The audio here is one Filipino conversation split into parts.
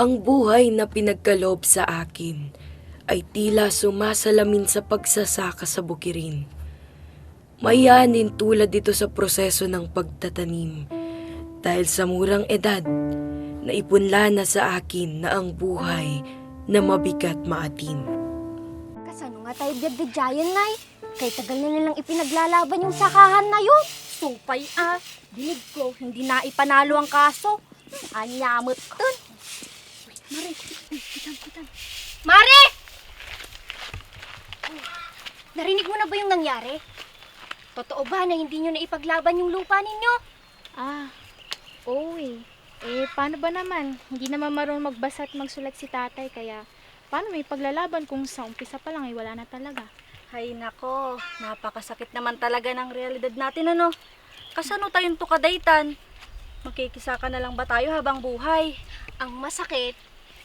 Ang buhay na pinagkaloob sa akin ay tila sumasalamin sa pagsasaka sa bukirin. Mayanin tulad dito sa proseso ng pagtatanim dahil sa murang edad na ipunla na sa akin na ang buhay na mabigat maatim. Kasano nga tayo biyag-bidyayan, Nay? Kay tagal na nilang ipinaglalaban yung sakahan na yun. Supay ah. Dinig ko, hindi na ipanalo ang kaso. Anyamot dun. Mare, kitan, kitan. Mare! Oh, Narinig mo na ba yung nangyari? Totoo ba na hindi nyo na ipaglaban yung lupa ninyo? Ah, oo eh. Eh, paano ba naman? Hindi naman marunong magbasa at magsulat si tatay, kaya paano may paglalaban kung sa umpisa pa lang ay wala na talaga? Hay nako, napakasakit naman talaga ng realidad natin ano. Kasano tayong tukadaytan? Makikisaka na lang ba tayo habang buhay? Ang masakit,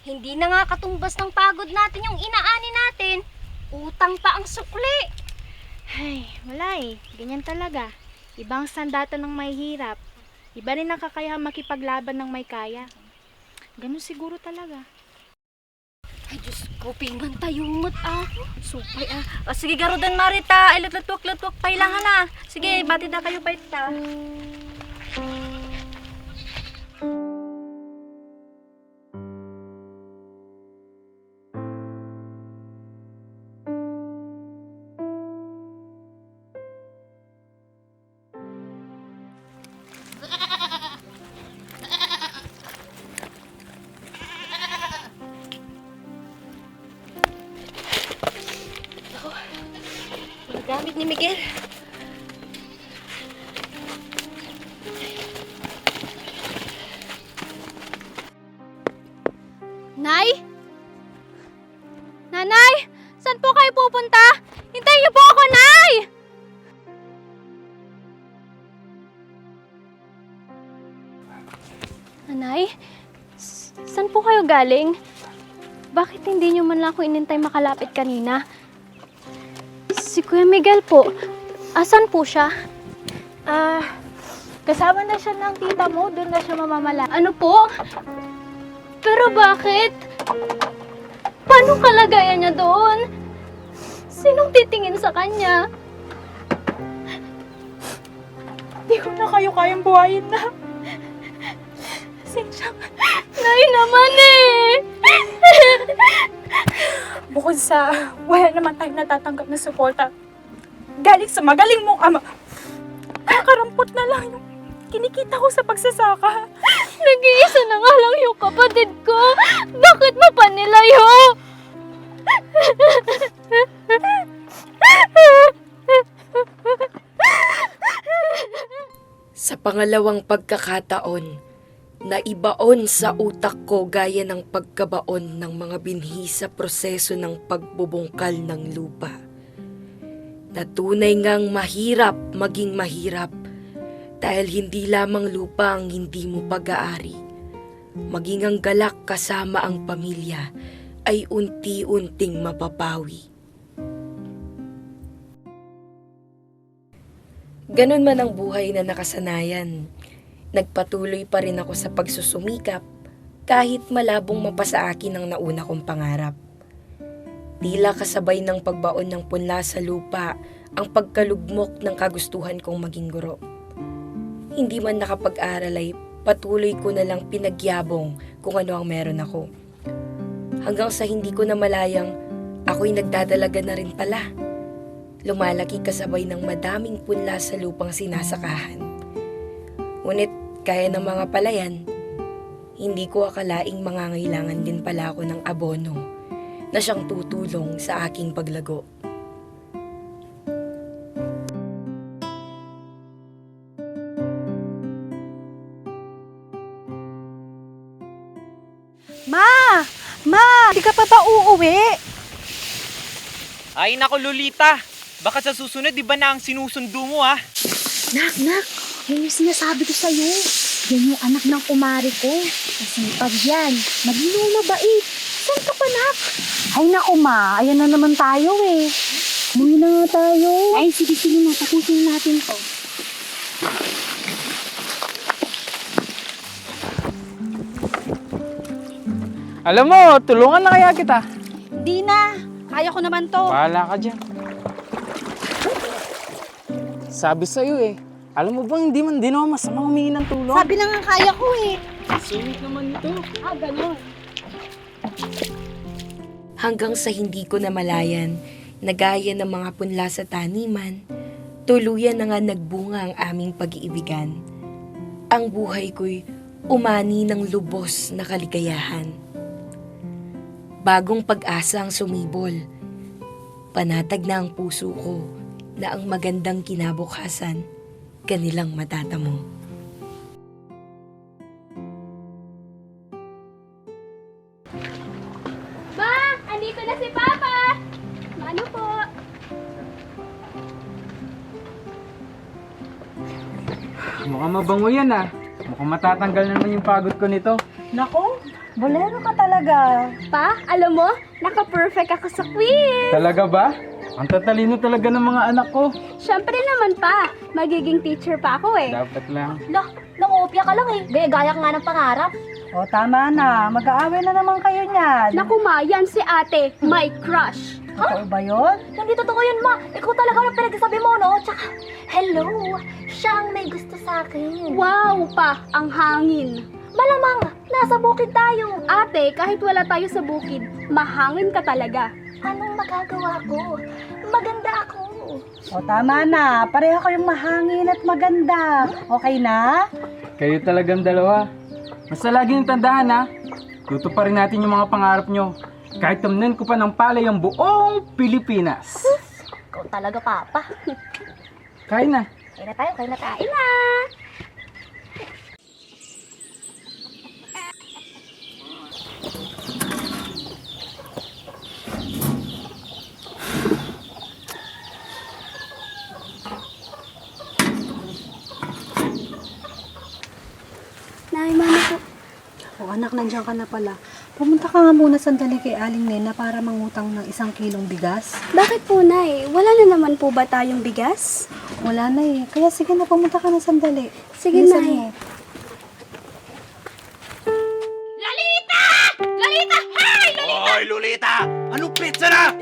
hindi na nga katumbas ng pagod natin yung inaani natin. Utang pa ang sukli. Ay, wala eh. Ganyan talaga. Ibang sandata ng may hirap. Iba rin ang kakayahang makipaglaban ng may kaya. Ganun siguro talaga. Ay, Diyos ko, pingan tayong ah. Supay ah. O, sige garudan Marita, ay latlatwak latwak pailangan na. Sige, bati na kayo pa ita. Ni Miguel. Nay? Nanay! Saan po kayo pupunta? Hintayin niyo po ako, Nay! Nanay? Saan po kayo galing? Bakit hindi niyo man lang ako inintay makalapit kanina? Si Kuya Miguel po. Asan po siya? Ah, kasama na siya ng tita mo. Doon na siya mamamala. Ano po? Pero bakit? Paano kalagayan niya doon? Sinong titingin sa kanya? Hindi ko na kayo kayang buhayin na. Sensya Nay naman eh! Bukod sa wala naman tayong natatanggap na suporta galing sa magaling mong ama, nakakarampot na lang yung kinikita ko sa pagsasaka. Nag-iisa na nga lang yung kapatid ko. Bakit mo pa nilayo? Sa pangalawang pagkakataon, naibaon sa utak ko gaya ng pagkabaon ng mga binhi sa proseso ng pagbubungkal ng lupa. Natunay ngang mahirap maging mahirap dahil hindi lamang lupa ang hindi mo pag-aari. Maging ang galak kasama ang pamilya ay unti-unting mapapawi. Ganon man ang buhay na nakasanayan. Nagpatuloy pa rin ako sa pagsusumikap kahit malabong mapasa akin ang nauna kong pangarap. Tila kasabay ng pagbaon ng punla sa lupa ang pagkalugmok ng kagustuhan kong maging guro. Hindi man nakapag-aral ay patuloy ko na lang pinagyabong kung ano ang meron ako. Hanggang sa hindi ko na malayang ako'y nagdadalaga na rin pala. Lumalaki kasabay ng madaming punla sa lupang sinasakahan. Ngunit kaya ng mga palayan, hindi ko akalaing mangangailangan din pala ako ng abono na siyang tutulong sa aking paglago. Ma! Ma! Di ka pa ba uuwi? Ay nako Lolita, baka sa susunod di ba na ang sinusundo mo ha? Nak, nak, yun yung sinasabi ko sa'yo. Yan yung anak ng kumari ko. Kasi pag yan, maging mabait. Saan ka pa, nak? Ay naku ma, ayan na naman tayo eh. Umuwi na nga tayo. Ay, sige, sige na. Tapusin natin to. Alam mo, tulungan na kaya kita. Di na. Kaya ko naman to. Bahala ka dyan. Sabi sa'yo eh. Alam mo bang hindi man din ako masama humingi ng tulong? Sabi na nga kaya ko eh. Sweet naman ito. Ah, ganun. Hanggang sa hindi ko namalayan, nagaya ng mga punla sa taniman, tuluyan na nga nagbunga ang aming pag-iibigan. Ang buhay ko'y umani ng lubos na kaligayahan. Bagong pag-asa ang sumibol. Panatag na ang puso ko na ang magandang kinabukasan kanilang matatamo. Ma! Andito na si Papa! Ano po? Mukhang mabango yan ah. Mukhang matatanggal na naman yung pagod ko nito. Nako, bolero ka talaga. Pa, alam mo, naka-perfect ako sa quiz! Talaga ba? Ang tatalino talaga ng mga anak ko. Siyempre naman pa, magiging teacher pa ako eh. Dapat lang. Lah, nangopya ka lang eh. Be, gaya ka nga ng pangarap. O, tama na. Mag-aaway na naman kayo niyan. Naku ma, yan si ate, my crush. Totoo ba yun? Hindi totoo yun ma. Ikaw talaga ang pinagsasabi mo, no? Tsaka, hello, siya ang may gusto sa akin. Wow pa, ang hangin. Malamang, nasa bukid tayo. Ate, kahit wala tayo sa bukid, mahangin ka talaga. Anong magagawa ko? Maganda ako. O, tama na. Pareho kayong mahangin at maganda. Okay na? Kayo talagang dalawa. Basta lagi yung tandaan ha. Tuto pa rin natin yung mga pangarap nyo. Kahit tamnan ko pa ng palay ang buong Pilipinas. Ikaw talaga, papa. Kain na. Kain na tayo, kain na tayo na. Nay, mama po. O, anak, nandiyan ka na pala. Pumunta ka nga muna sandali kay Aling Nena para mangutang ng isang kilong bigas. Bakit po, Nay? Wala na naman po ba tayong bigas? Wala na eh. Kaya sige na, pumunta ka na sandali. Sige, Bilisan Nay. mo. Hoy, Lolita! Anong pizza na? Ah,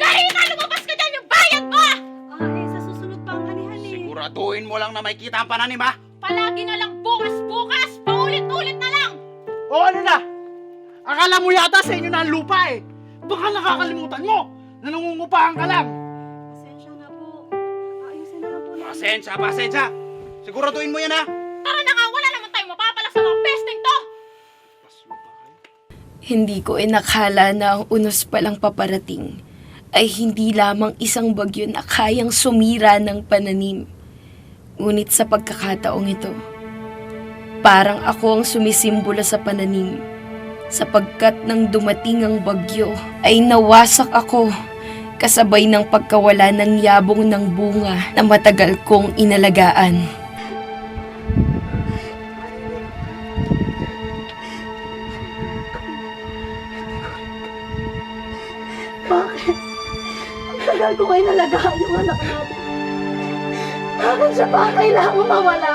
eh, sa susunod pa ang hanihan eh. Siguraduhin mo lang na may kita ang pananim, ha? Palagi na lang bukas-bukas! Paulit-ulit na lang! O ano na? Akala mo yata sa inyo na ang lupa, eh. Baka nakakalimutan mo na nangungupahan ka lang. Pasensya na po. Ayusin na lang po. Pasensya, pasensya. Siguraduhin mo yan, ha? Tara na nga, wala naman tayong mapapala sa mga pesting to! Hindi ko inakala na ang unos palang paparating ay hindi lamang isang bagyo na kayang sumira ng pananim. Ngunit sa pagkakataong ito, parang ako ang sumisimbolo sa pananim sapagkat nang dumating ang bagyo ay nawasak ako kasabay ng pagkawala ng yabong ng bunga na matagal kong inalagaan. Tagal ko kayo nalagaan yung anak. Bakit siya pa kailangan mawala?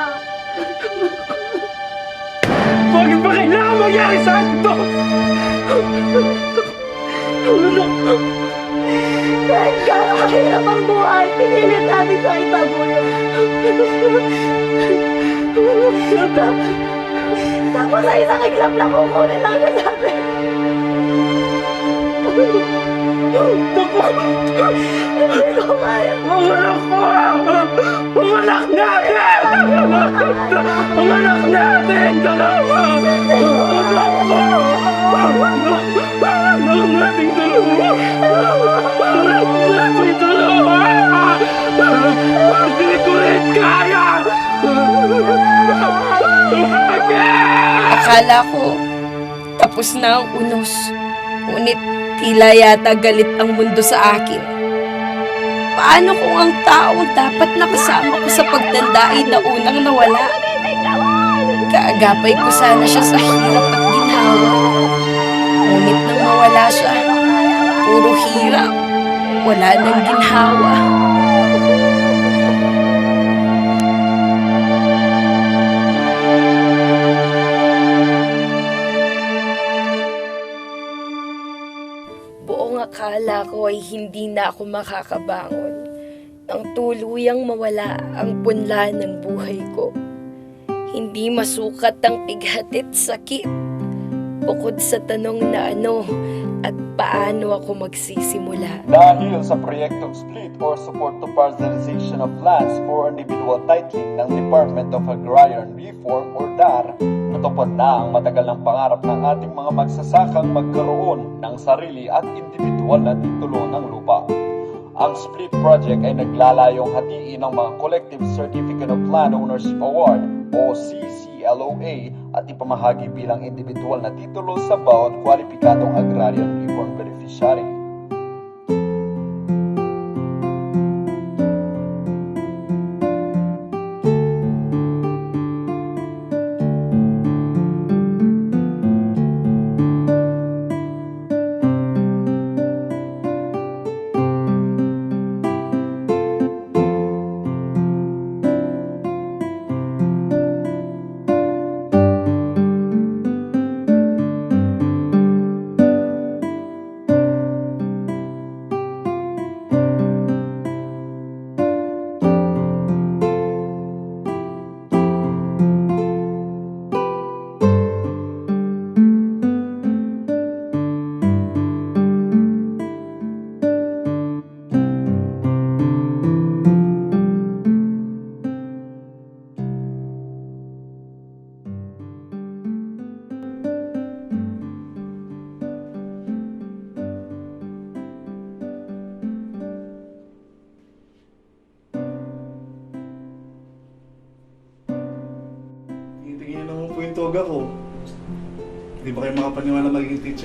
Bakit ba kailangan mangyari sa akin to? Kahit gano'ng mahirap ang buhay, pinilit natin sa itabuyo. Tapos, tapos sa isang iglap na kukunin lang siya atin. Hindi ko kaya. Ang anak ko! Ang anak natin! Ang anak natin! Dalawa! Ang anak ko! Ang anak natin dalawa! Ang ko! Akala ko, tapos na ang unos. Ngunit tila yata galit ang mundo sa akin. Paano kung ang taong dapat nakasama ko sa pagtanda ay naunang nawala? Kaagapay ko sana siya sa hirap at ginhawa. Ngunit nang mawala siya, puro hirap. Wala nang ginhawa. Hindi na ako makakabangon nang tuluyang mawala ang punla ng buhay ko. Hindi masukat ang pighatit sakit bukod sa tanong na ano at paano ako magsisimula. Dahil sa proyektong split or support to parcelization of lands for individual titling ng Department of Agrarian Reform or DAR, natupad na ang matagal ng pangarap ng ating mga magsasakang magkaroon ng sarili at individual na titulo ng lupa. Ang split project ay naglalayong hatiin ng mga Collective Certificate of Land Ownership Award o CCLOA at ipamahagi bilang individual na titulo sa bawat kwalipikadong agrarian reform beneficiary.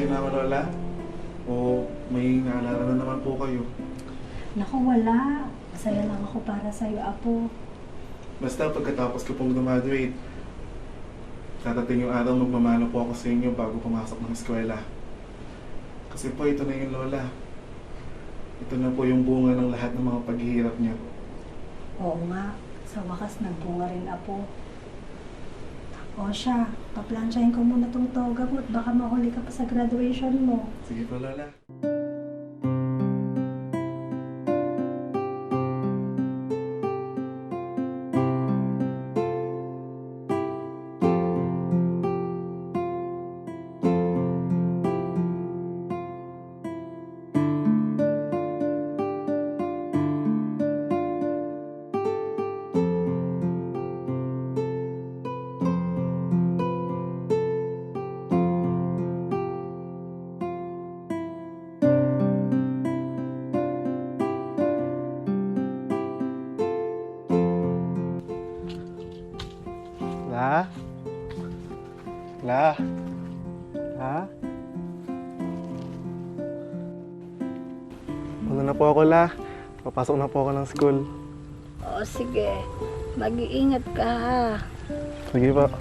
Teacher na Lola? O may naalala na naman po kayo? Naku, wala. Masaya lang ako para sa'yo, Apo. Basta pagkatapos ko pong graduate, dadating yung araw magmamano po ako sa inyo bago pumasok ng eskwela. Kasi po ito na yung Lola. Ito na po yung bunga ng lahat ng mga paghihirap niyo. Oo nga, sa wakas nagbunga rin, Apo. O siya, paplansyahin ko muna tong toga mo baka mahuli ka pa sa graduation mo. Sige po Lola. Po ako, La? Papasok na po ako ng school. O sige, mag-iingat ka ha. Sige po.